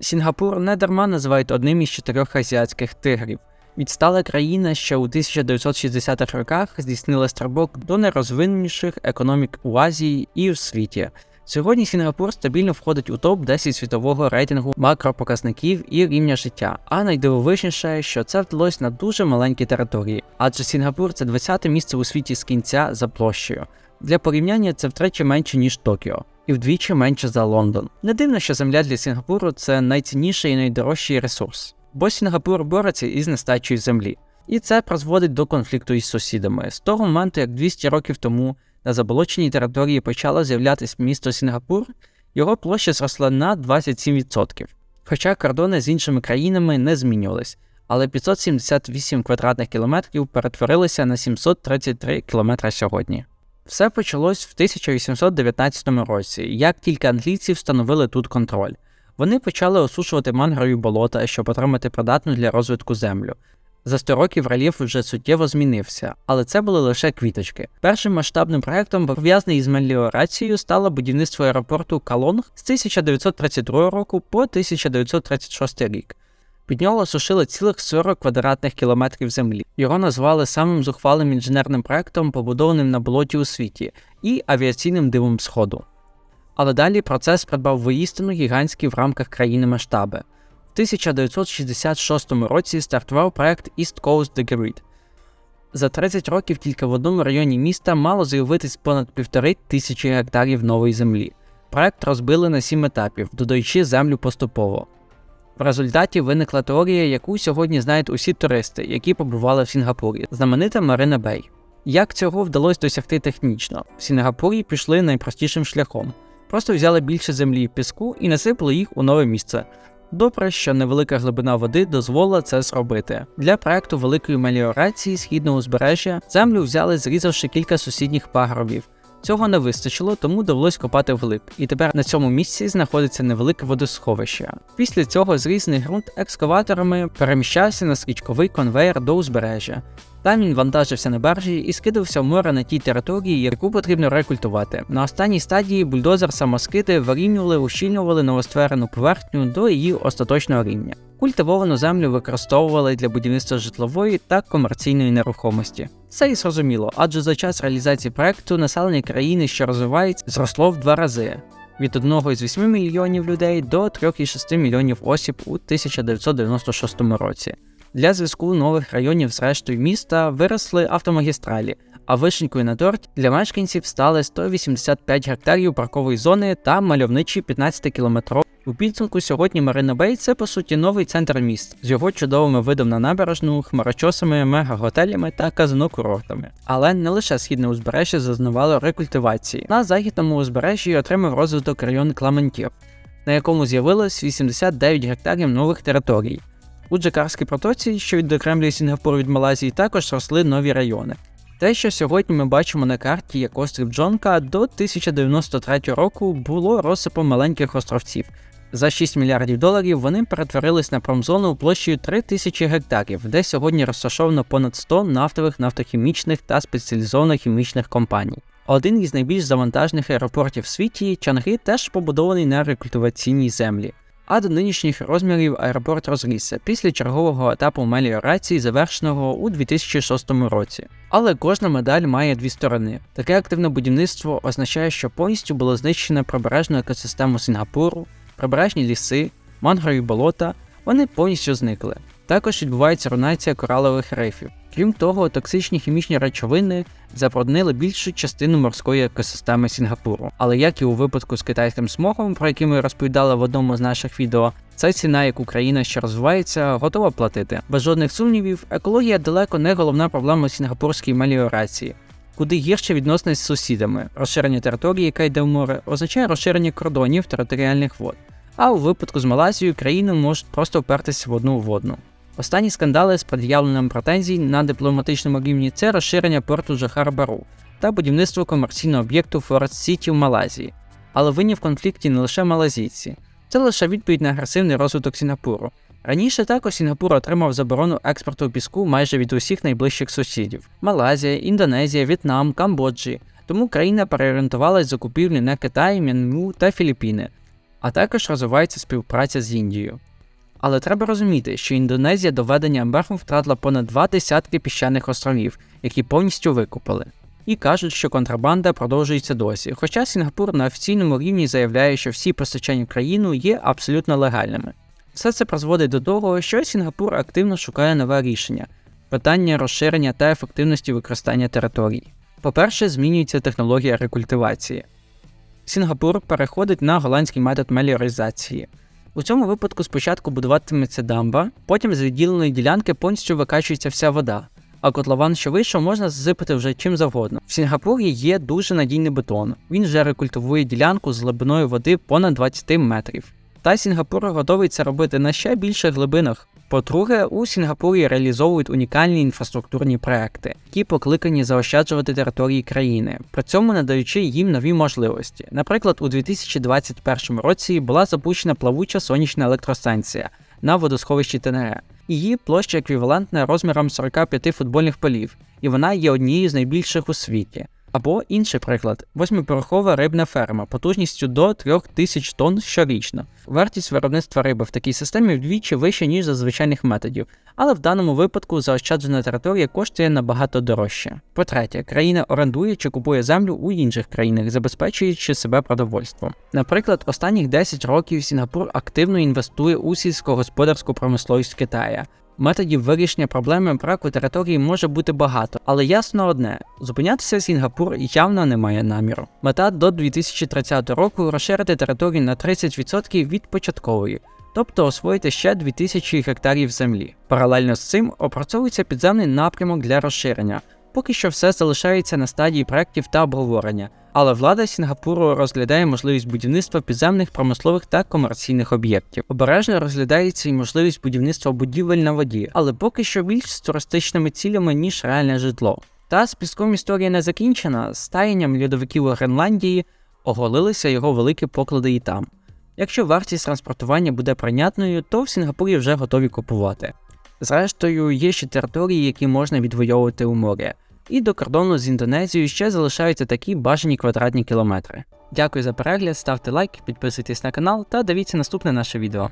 Сінгапур не дарма називають одним із чотирьох азіатських тигрів. Відстала країна, що у 1960-х роках здійснила стрибок до найрозвиненіших економік у Азії і у світі. Сьогодні Сінгапур стабільно входить у топ-10 світового рейтингу макропоказників і рівня життя. А найдивовижніше, що це вдалося на дуже маленькій території, адже Сінгапур це 20-те місце у світі з кінця за площею. Для порівняння це втричі менше ніж Токіо, і вдвічі менше за Лондон. Не дивно, що земля для Сінгапуру це найцінніший і найдорожчий ресурс, бо Сінгапур бореться із нестачею землі. І це призводить до конфлікту із сусідами з того моменту, як 200 років тому на заболоченій території почало з'являтися місто Сінгапур, його площа зросла на 27%. Хоча кордони з іншими країнами не змінювались, але 578 квадратних кілометрів перетворилися на 733 кілометри сьогодні. Все почалось в 1819 році, як тільки англійці встановили тут контроль. Вони почали осушувати мангрові болота, щоб отримати придатну для розвитку землю. За 100 років рельєф вже суттєво змінився, але це були лише квіточки. Першим масштабним проектом, пов'язаний із меліорацією, стало будівництво аеропорту Калонг з 1932 року по 1936 рік. Під нього осушили цілих 40 квадратних кілометрів землі. Його назвали самим зухвалим інженерним проектом, побудованим на болоті у світі, і авіаційним дивом Сходу. Але далі процес придбав воїстину гігантські в рамках країни масштаби. В 1966 році стартував проект East Coast The Grid. За 30 років тільки в одному районі міста мало з'явитись понад півтори тисячі гектарів нової землі. Проект розбили на сім етапів, додаючи землю поступово. В результаті виникла теорія, яку сьогодні знають усі туристи, які побували в Сінгапурі, знаменита Марина Бей. Як цього вдалося досягти технічно? В Сінгапурі пішли найпростішим шляхом. Просто взяли більше землі і піску і насипали їх у нове місце. Добре, що невелика глибина води дозволила це зробити. Для проекту великої меліорації східного узбережжя землю взяли, зрізавши кілька сусідніх пагорбів. Цього не вистачило, тому довелось копати вглиб, і тепер на цьому місці знаходиться невелике водосховище. Після цього зрізаний ґрунт екскаваторами переміщався на скічковий конвейер до узбережжя. Там він вантажився на баржі і скидався в море на тій території, яку потрібно рекультувати. На останній стадії бульдозер самоскиди вирівнювали, ущільнювали новостворену поверхню до її остаточного рівня. Культивовану землю використовували для будівництва житлової та комерційної нерухомості. Це і зрозуміло, адже за час реалізації проекту населення країни, що розвивається, зросло в два рази. Від 1,8 мільйонів людей до 3,6 мільйонів осіб у 1996 році. Для зв'язку нових районів з рештою міста виросли автомагістралі, а вишенькою на торт для мешканців стали 185 гектарів паркової зони та мальовничі 15 кілометрові. У підсумку сьогодні Марина Бей це по суті новий центр міст з його чудовими видом на набережну, хмарочосами, мегаготелями та казино-курортами. Але не лише східне узбережжя зазнавало рекультивації. На західному узбережжі отримав розвиток район Кламентір, на якому з'явилось 89 гектарів нових територій. У Джакарській протоці, що відокремлює Сінгапур від Малайзії, також росли нові райони. Те, що сьогодні ми бачимо на карті як острів Джонка, до 1093 року було розсипом маленьких островців. За 6 мільярдів доларів вони перетворились на промзону площею 3000 гектарів, де сьогодні розташовано понад 100 нафтових, нафтохімічних та спеціалізованих хімічних компаній. Один із найбільш завантажених аеропортів в світі Чанги теж побудований на рекультиваційній землі. А до нинішніх розмірів аеропорт розрісся після чергового етапу меліорації, завершеного у 2006 році. Але кожна медаль має дві сторони. Таке активне будівництво означає, що повністю було знищено прибережну екосистему Сінгапуру, прибережні ліси, мангрові болота, вони повністю зникли. Також відбувається рунація коралових рейфів. Крім того, токсичні хімічні речовини забруднили більшу частину морської екосистеми Сінгапуру. Але як і у випадку з китайським смогом, про який ми розповідали в одному з наших відео, це ціна, яку країна, що розвивається, готова платити. Без жодних сумнівів, екологія далеко не головна проблема сінгапурської меліорації. Куди гірше відносини з сусідами. Розширення території, яка йде в море, означає розширення кордонів територіальних вод. А у випадку з Малайзією країни можуть просто впертися в одну в одну. Останні скандали з пред'явленням претензій на дипломатичному рівні це розширення порту Жахар-Бару та будівництво комерційного об'єкту Форест Сіті в Малайзії. Але винні в конфлікті не лише малазійці. Це лише відповідь на агресивний розвиток Сінгапуру. Раніше також Сінгапур отримав заборону експорту піску майже від усіх найближчих сусідів: Малайзія, Індонезія, В'єтнам, Камбоджі. Тому країна переорієнтувалась закупівлі на Китай, Мянму та Філіппіни. А також розвивається співпраця з Індією. Але треба розуміти, що Індонезія до введення ембарго втратила понад два десятки піщаних островів, які повністю викупили. І кажуть, що контрабанда продовжується досі. Хоча Сінгапур на офіційному рівні заявляє, що всі постачання в країну є абсолютно легальними. Все це призводить до того, що Сінгапур активно шукає нове рішення питання розширення та ефективності використання територій. По-перше, змінюється технологія рекультивації. Сінгапур переходить на голландський метод меліоризації. У цьому випадку спочатку будуватиметься дамба, потім з відділеної ділянки повністю викачується вся вода, а котлован, що вийшов, можна засипати вже чим завгодно. В Сінгапурі є дуже надійний бетон. Він вже рекультивує ділянку з глибиною води понад 20 метрів. Та Сінгапур готовий це робити на ще більших глибинах. По-друге, у Сінгапурі реалізовують унікальні інфраструктурні проекти, які покликані заощаджувати території країни, при цьому надаючи їм нові можливості. Наприклад, у 2021 році була запущена плавуча сонячна електростанція на водосховищі Тенере. Її площа еквівалентна розмірам 45 футбольних полів, і вона є однією з найбільших у світі. Або інший приклад: восьмиповерхова рибна ферма потужністю до 3000 тонн щорічно. Вартість виробництва риби в такій системі вдвічі вища, ніж за звичайних методів, але в даному випадку заощаджена територія коштує набагато дорожче. По-третє, країна орендує чи купує землю у інших країнах, забезпечуючи себе продовольством. Наприклад, останніх 10 років Сінгапур активно інвестує у сільськогосподарську промисловість Китая. Методів вирішення проблеми браку території може бути багато, але ясно одне: зупинятися Сінгапур явно не має наміру. Мета до 2030 року розширити територію на 30% від початкової, тобто освоїти ще 2000 гектарів землі. Паралельно з цим опрацьовується підземний напрямок для розширення. Поки що все залишається на стадії проєктів та обговорення, але влада Сінгапуру розглядає можливість будівництва підземних промислових та комерційних об'єктів. Обережно розглядається і можливість будівництва будівель на воді, але поки що більш з туристичними цілями, ніж реальне житло. Та з піском історія не закінчена. З таянням льодовиків у Гренландії оголилися його великі поклади і там. Якщо вартість транспортування буде прийнятною, то в Сінгапурі вже готові купувати. Зрештою, є ще території, які можна відвоювати у морі, і до кордону з Індонезією ще залишаються такі бажані квадратні кілометри. Дякую за перегляд, ставте лайк, підписуйтесь на канал та дивіться наступне наше відео.